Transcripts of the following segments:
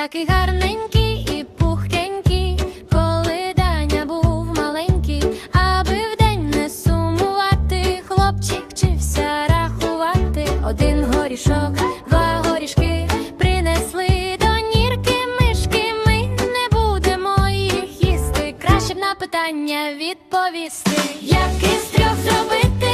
такий гарненький і пухкенький, коли Даня був маленький, аби вдень не сумувати, хлопчик вчився рахувати. Один горішок, два горішки принесли до нірки мишки. Ми не будемо їх їсти. Краще б на питання відповісти. Як із трьох зробити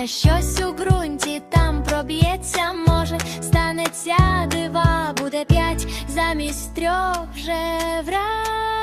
лється, щось у ґрунті там проб'ється. Може, станеться дива, буде п'ять замість трьох вже враз.